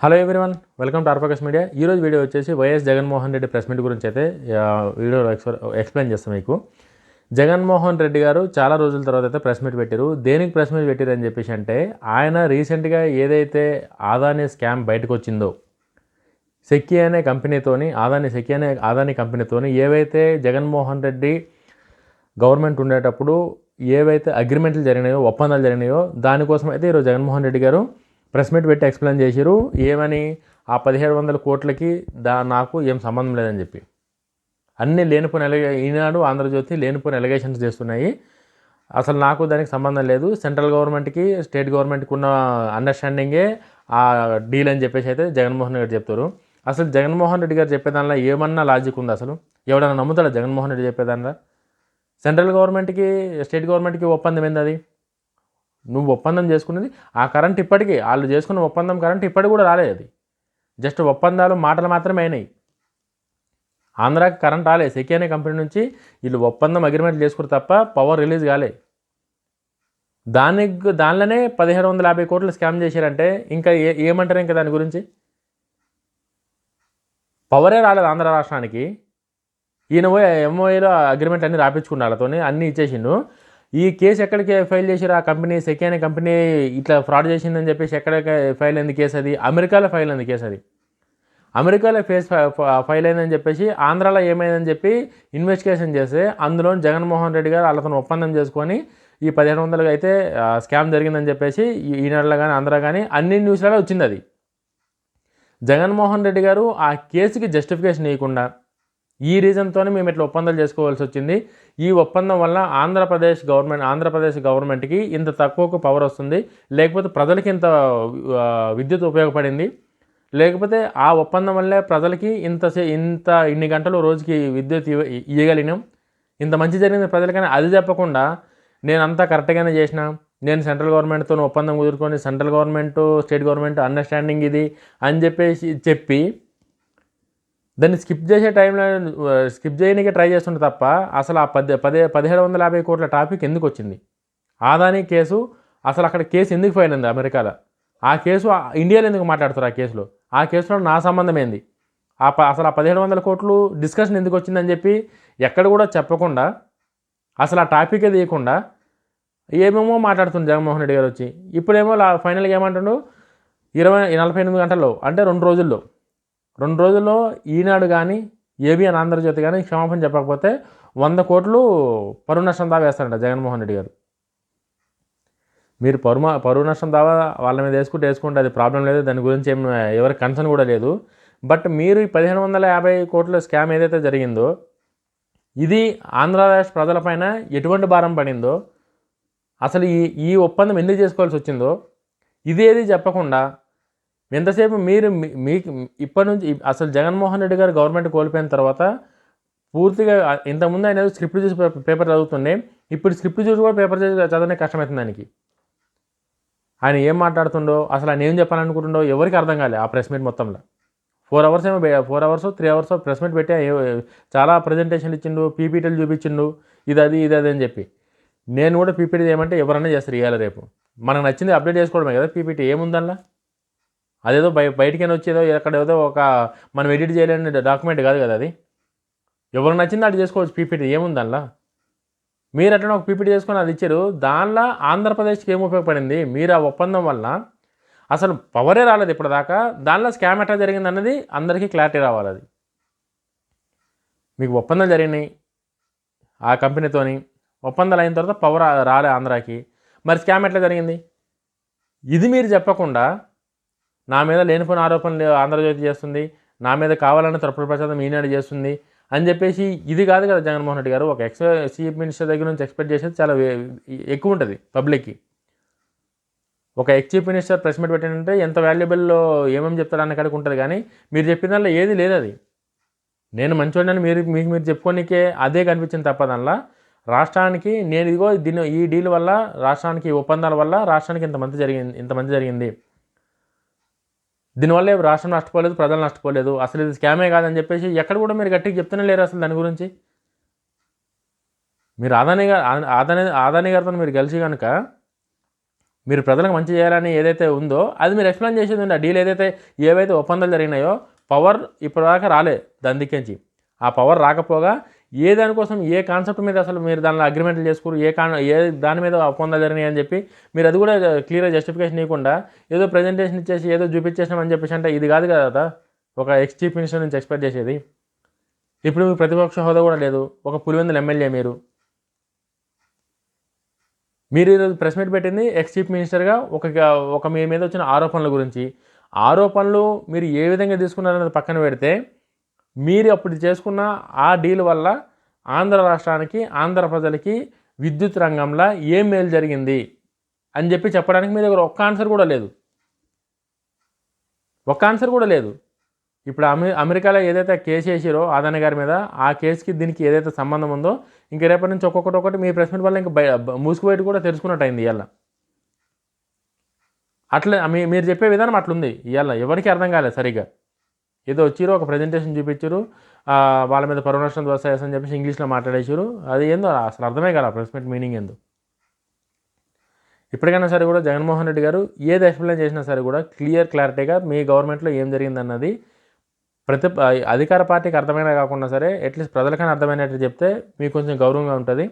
Hello everyone welcome to R focus media ఈరోజు video వచ్చేసి YS Jaganmohan Reddy press meet గురించి అయితే ఆ, వీడియోలో ఎక్స్ప్లెయిన్ చేస్తాం మీకు. జగన్మోహన్ రెడ్డి గారు చాలా రోజుల తర్వాత అయితే ప్రెస్ మీట్ పెట్టారు. దేనికి ప్రెస్ మీట్ పెట్టారు అని చెప్పేసి అంటే ఆయన రీసెంట్గా ఏదైతే ఆదాని స్కామ్ బయటకు వచ్చిందో సెక్కి అనే కంపెనీతోని ఆదాని సెక్కి అనే ఆదాని కంపెనీతోని ఏవైతే జగన్మోహన్ రెడ్డి గవర్నమెంట్ ఉండేటప్పుడు ఏవైతే అగ్రిమెంట్లు జరిగినాయో ఒప్పందాలు జరిగినాయో దానికోసం అయితే ఈరోజు జగన్మోహన్ రెడ్డి గారు ప్రెస్ మీట్ పెట్టి ఎక్స్ప్లెయిన్ చేశారు ఏమని ఆ పదిహేడు వందల కోట్లకి దా నాకు ఏం సంబంధం లేదని చెప్పి. అన్ని లేనిపోయిన ఎలిగే ఈనాడు ఆంధ్రజ్యోతి లేనిపోయిన ఎలిగేషన్స్ చేస్తున్నాయి. అసలు నాకు దానికి సంబంధం లేదు. సెంట్రల్ గవర్నమెంట్కి స్టేట్ గవర్నమెంట్కి ఉన్న అండర్స్టాండింగే ఆ డీల్ అని చెప్పేసి అయితే జగన్మోహన్ రెడ్డి చెప్తారు. అసలు జగన్మోహన్ రెడ్డి గారు చెప్పేదానిలో ఏమన్నా లాజిక్ ఉంది అసలు? ఎవడన్నా నమ్ముతాడా జగన్మోహన్ రెడ్డి చెప్పేదానిలో? సెంట్రల్ గవర్నమెంట్కి స్టేట్ గవర్నమెంట్కి ఒప్పందం ఏంది అది? నువ్వు ఒప్పందం చేసుకున్నది ఆ కరెంట్ ఇప్పటికీ వాళ్ళు చేసుకున్న ఒప్పందం కరెంట్ ఇప్పటికి కూడా రాలేదు అది. జస్ట్ ఒప్పందాలు మాటలు మాత్రమే అయినాయి. ఆంధ్రాకి కరెంట్ రాలే. సెకి అనే కంపెనీ నుంచి వీళ్ళు ఒప్పందం అగ్రిమెంట్ చేసుకుని తప్ప పవర్ రిలీజ్ కాలే. దానికి దానిలోనే పదిహేడు వందల యాభై కోట్లు స్కామ్ చేశారంటే ఇంకా ఏ ఏమంటారు ఇంకా దాని గురించి? పవరే రాలేదు ఆంధ్ర రాష్ట్రానికి. ఈయన పోయి ఎంఓఏలో అగ్రిమెంట్ అన్ని రాపించుకున్నాళ్ళతోనే అన్నీ ఇచ్చేసిండు. ఈ కేసు ఎక్కడికి ఫైల్ చేశారు? ఆ కంపెనీ సెకి కంపెనీ ఇట్లా ఫ్రాడ్ చేసిందని చెప్పేసి ఎక్కడ ఫైల్ అయింది కేసు అది? అమెరికాలో ఫైల్ అయింది కేసు అది. అమెరికాలో ఫేస్ ఫైల్ అయిందని చెప్పేసి ఆంధ్రాలో ఏమైందని చెప్పి ఇన్వెస్టిగేషన్ చేస్తే అందులో జగన్మోహన్ రెడ్డి గారు వాళ్ళతో ఒప్పందం చేసుకొని ఈ పదిహేను వందలుగా అయితే స్కామ్ జరిగిందని చెప్పేసి ఈ- ఈనాడులో కానీ ఆంధ్ర కానీ అన్ని న్యూస్లలో వచ్చింది అది. జగన్మోహన్ రెడ్డి గారు ఆ కేసుకి జస్టిఫికేషన్ ఇవ్వకుండా ఈ రీజన్తోనే మేము ఇట్లా ఒప్పందాలు చేసుకోవాల్సి వచ్చింది. ఈ ఒప్పందం వల్ల ఆంధ్రప్రదేశ్ గవర్నమెంట్ ఆంధ్రప్రదేశ్ గవర్నమెంట్కి ఇంత తక్కువకు పవర్ వస్తుంది. లేకపోతే ప్రజలకి ఇంత విద్యుత్ ఉపయోగపడింది. లేకపోతే ఆ ఒప్పందం వల్లే ప్రజలకి ఇంత ఇంత ఇన్ని గంటలు రోజుకి విద్యుత్ ఇవ్వ ఇవ్వగలిగినాం ఇంత మంచి జరిగింది ప్రజలకైనా. అది చెప్పకుండా నేను అంతా కరెక్ట్గానే చేసిన. నేను సెంట్రల్ గవర్నమెంట్తో ఒప్పందం కుదుర్కొని central government state government understanding ఇది అని చెప్పేసి చెప్పి దాన్ని స్కిప్ చేసే టైంలో స్కిప్ చేయడానికి ట్రై చేస్తుంటే తప్ప అసలు ఆ పది పదే పదిహేడు వందల యాభై కోట్ల టాపిక్ ఎందుకు వచ్చింది? ఆదాని కేసు అసలు అక్కడ కేసు ఎందుకు ఫైల్ అయింది అమెరికాలో? ఆ కేసు ఆ- ఇండియాలో ఎందుకు మాట్లాడుతారు ఆ కేసులో? ఆ కేసులో నా సంబంధం ఏంది? ఆ ప అసలు ఆ పదిహేడు వందల కోట్లు డిస్కషన్ ఎందుకు వచ్చిందని చెప్పి ఎక్కడ కూడా చెప్పకుండా అసలు ఆ టాపికే తీయకుండా ఏమేమో మాట్లాడుతుంది జగన్మోహన్ రెడ్డి గారు వచ్చి. ఇప్పుడేమో లా ఫైనల్గా ఏమంటుండు? ఇరవై నలభై ఎనిమిది గంటల్లో అంటే రెండు రోజుల్లో. రెండు రోజుల్లో ఈనాడు కానీ ఏబిఎన్ ఆంధ్రజ్యోతి కానీ క్షమాపణ చెప్పకపోతే వంద కోట్లు పరువు నష్టం దావా వేస్తారంట జగన్మోహన్ రెడ్డి గారు. మీరు పరుమ పరువు నష్టం దావా వాళ్ళ మీద వేసుకుంటే వేసుకుంటే అది ప్రాబ్లం లేదు దాని గురించి ఏం ఎవరి కన్సర్న్ కూడా లేదు. బట్ మీరు ఈ పదిహేను వందల యాభై కోట్ల స్కామ్ ఏదైతే జరిగిందో ఇది ఆంధ్రప్రదేశ్ ప్రజలపైన ఎటువంటి భారం పడిందో అసలు ఈ ఈ ఒప్పందం ఎందుకు చేసుకోవాల్సి వచ్చిందో ఇదేది చెప్పకుండా ఎంతసేపు మీరు మీ- మీకు ఇప్పటి నుంచి అసలు జగన్మోహన్ రెడ్డి గారు గవర్నమెంట్ కోల్పోయిన తర్వాత పూర్తిగా ఇంతకుముందు ఆయన స్క్రిప్ట్ చూసి పేపర్ చదువుతుండే ఇప్పుడు స్క్రిప్ట్ చూసి కూడా పేపర్ చూసి చదవనే కష్టమవుతుంది ఆయనకి ఆయన ఏం మాట్లాడుతుండో అసలు ఆయన ఏం చెప్పాలనుకుంటుండో ఎవరికి అర్థం కాలే ఆ ప్రెస్ మీట్ మొత్తంలో. ఫోర్ అవర్స్ ఏమో four hours three hours press meet పెట్టి చాలా ప్రజెంటేషన్లు ఇచ్చిండు పీపీటీలు చూపించిండు ఇది అది ఇది అది అని చెప్పి. నేను కూడా పీపీటీ చేయమంటే ఎవరన్నా చేస్తారు ఇవాళ రేపు. మనకు నచ్చింది అప్డేట్ చేసుకోవడమే కదా పీపీటీ ఏముందల్లా? అదేదో బయ బయటికైనా వచ్చేదో ఎక్కడ ఏదో ఒక మనం ఎడిట్ చేయలేని డాక్యుమెంట్ కాదు కదా అది? ఎవరు నచ్చింది అది చేసుకోవచ్చు పీపీటీ ఏముంది దానిలో? మీరు అట్లా ఒక పీపీటీ చేసుకొని అది ఇచ్చారు. దానిలో ఆంధ్రప్రదేశ్కి ఏం ఉపయోగపడింది? మీరు ఆ ఒప్పందం వల్ల అసలు పవరే రాలేదు ఇప్పటిదాకా. దానిలో స్కామ్ ఎట్లా జరిగింది అన్నది అందరికీ క్లారిటీ రావాలి అది. మీకు ఒప్పందాలు జరిగినాయి ఆ కంపెనీతోని. ఒప్పందాలు అయిన తర్వాత పవర్ రాలే ఆంధ్రాకి. మరి స్కామ్ ఎట్లా జరిగింది? ఇది మీరు చెప్పకుండా నా మీద లేనిపోయిన ఆరోపణలు ఆంధ్రజ్యోతి చేస్తుంది నా మీద కావాలని తప్పుడు ప్రచారం ఈనాడు చేస్తుంది అని చెప్పేసి ఇది కాదు కదా జగన్మోహన్ రెడ్డి గారు. ఒక ఎక్స్ చీఫ్ మినిస్టర్ దగ్గర నుంచి ఎక్స్పెక్ట్ చేసేది చాలా ఎక్కువ ఉంటుంది పబ్లిక్కి. ఒక ex chief minister press meet పెట్టినంటే ఎంత వాల్యుబుల్లో ఏమేమి చెప్తారు అన్న కాడికి ఉంటుంది కానీ మీరు చెప్పిన దానిలో ఏది లేదు అది. నేను మంచివాడిని మీరు మీకు మీరు చెప్పుకోనికే అదే కనిపించింది తప్ప దానిలో. రాష్ట్రానికి నేను ఇదిగో దీని ఈ డీల్ వల్ల రాష్ట్రానికి ఒప్పందాల వల్ల రాష్ట్రానికి ఇంత మంది జరిగింది ఇంత మంది జరిగింది. దీనివల్ల రాష్ట్రం నష్టపోలేదు ప్రజలు నష్టపోలేదు. అసలు ఇది స్కామే కాదని చెప్పేసి ఎక్కడ కూడా మీరు గట్టిగా చెప్తూనే లేరు అసలు దాని గురించి. మీరు ఆదాని గారు ఆదాని ఆదాని గారితో మీరు కలిసి కనుక మీరు ప్రజలకు మంచి చేయాలని ఏదైతే ఉందో అది మీరు ఎక్స్ప్లెయిన్ చేసేది ఉంది ఆ డీల్ ఏదైతే ఏవైతే ఒప్పందాలు జరిగినాయో పవర్ ఇప్పటిదాకా రాలే దాని దిక్కించి ఆ పవర్ రాకపోగా ఏ దానికోసం ఏ కాన్సెప్ట్ మీద అసలు మీరు దానిలో అగ్రిమెంట్లు చేసుకోరు ఏ కాన్ ఏ దాని మీద ఒప్పందాలు జరిగినాయి అని చెప్పి మీరు అది కూడా క్లియర్గా జస్టిఫికేషన్ ఇవ్వకుండా ఏదో ప్రజెంటేషన్ ఇచ్చేసి ఏదో చూపించేసినామని చెప్పేసి అంటే ఇది కాదు కదా ఒక ఎక్స్ చీఫ్ మినిస్టర్ నుంచి ఎక్స్పెక్ట్ చేసేది. ఇప్పుడు మీకు ప్రతిపక్ష హోదా కూడా లేదు. ఒక పులివెందుల ఎమ్మెల్యే మీరు. మీరు ఈరోజు ప్రెస్ మీట్ పెట్టింది ఎక్స్ చీఫ్ మినిస్టర్గా ఒక ఒక మీ మీద వచ్చిన ఆరోపణల గురించి. ఆరోపణలు మీరు ఏ విధంగా తీసుకున్నారనేది పక్కన పెడితే మీరు అప్పుడు చేసుకున్న ఆ డీల్ వల్ల ఆంధ్ర రాష్ట్రానికి ఆంధ్ర ప్రజలకి విద్యుత్ రంగంలో ఏం మేలు జరిగింది అని చెప్పి చెప్పడానికి మీ దగ్గర ఒక్క ఆన్సర్ కూడా లేదు. ఒక్క ఆన్సర్ కూడా లేదు. ఇప్పుడు అమె అమెరికాలో ఏదైతే కేసు వేసారో ఆదాని గారి మీద ఆ కేసుకి దీనికి ఏదైతే సంబంధం ఉందో ఇంక రేపటి నుంచి ఒక్కొక్కటి ఒకటి మీ ప్రెస్ మీట్ వల్ల ఇంకా బయ మూసుకుపోయి కూడా తెలుసుకున్నట్టు అయింది ఇవాళ అట్లా మీ మీరు చెప్పే విధానం అట్లుంది. ఇవాళ ఎవరికి అర్థం కాలేదు సరిగ్గా. ఏదో వచ్చారు ఒక ప్రజెంటేషన్ చూపించారు వాళ్ళ మీద పరమనష్టం దోశ అని చెప్పేసి ఇంగ్లీష్లో మాట్లాడేసారు అది ఏందో అసలు అర్థమే కదా ప్రెస్ మీట్ మీనింగ్ ఏందో ఇప్పటికైనా సరే కూడా జగన్మోహన్ రెడ్డి గారు ఏది ఎక్స్ప్లెయిన్ చేసినా సరే కూడా క్లియర్ క్లారిటీగా మీ గవర్నమెంట్లో ఏం జరిగిందన్నది ప్రతి అధికార పార్టీకి అర్థమైనా కాకుండా సరే అట్లీస్ట్ ప్రజలకైనా అర్థమైనట్టు చెప్తే మీకు కొంచెం గౌరవంగా ఉంటుంది.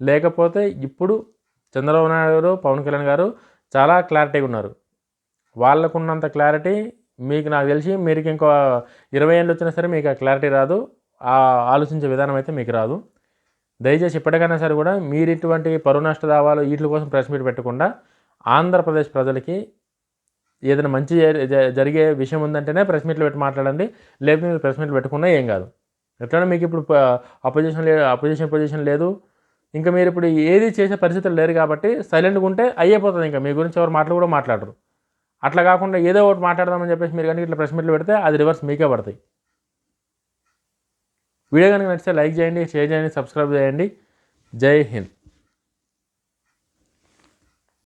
లేకపోతే ఇప్పుడు చంద్రబాబు నాయుడు గారు పవన్ కళ్యాణ్ గారు చాలా క్లారిటీగా ఉన్నారు. వాళ్ళకున్నంత క్లారిటీ మీకు నాకు తెలిసి మీరు ఇంకో ఇరవై ఏళ్ళు వచ్చినా సరే మీకు ఆ క్లారిటీ రాదు. ఆ ఆలోచించే విధానం అయితే మీకు రాదు. దయచేసి ఇప్పటికైనా సరే కూడా మీరు ఇటువంటి పరువు నష్ట దావాలు వీటి కోసం ప్రెస్ మీట్ పెట్టకుండా ఆంధ్రప్రదేశ్ ప్రజలకి ఏదైనా మంచి జరిగే విషయం ఉందంటేనే ప్రెస్ మీట్లు పెట్టి మాట్లాడండి. లేకపోతే మీరు ప్రెస్ మీట్లు పెట్టుకున్నా ఏం కాదు. ఎట్లనే మీకు ఇప్పుడు అపోజిషన్ లేదు అపోజిషన్ పొజిషన్ లేదు. ఇంకా మీరు ఇప్పుడు ఏది చేసే పరిస్థితులు లేరు కాబట్టి సైలెంట్గా ఉంటే అయిపోతుంది ఇంకా. మీ గురించి ఎవరు మాటలు కూడా మాట్లాడరు. అట్లా కాకుండా ఏదో ఒకటి మాట్లాడదామని చెప్పేసి మీరు కానీ ఇట్లా ప్రెస్ మీట్లు పెడితే అది రివర్స్ మీకే పడతాయి. వీడియో కనుక నచ్చితే లైక్ చేయండి షేర్ చేయండి సబ్స్క్రైబ్ చేయండి. జై హింద్.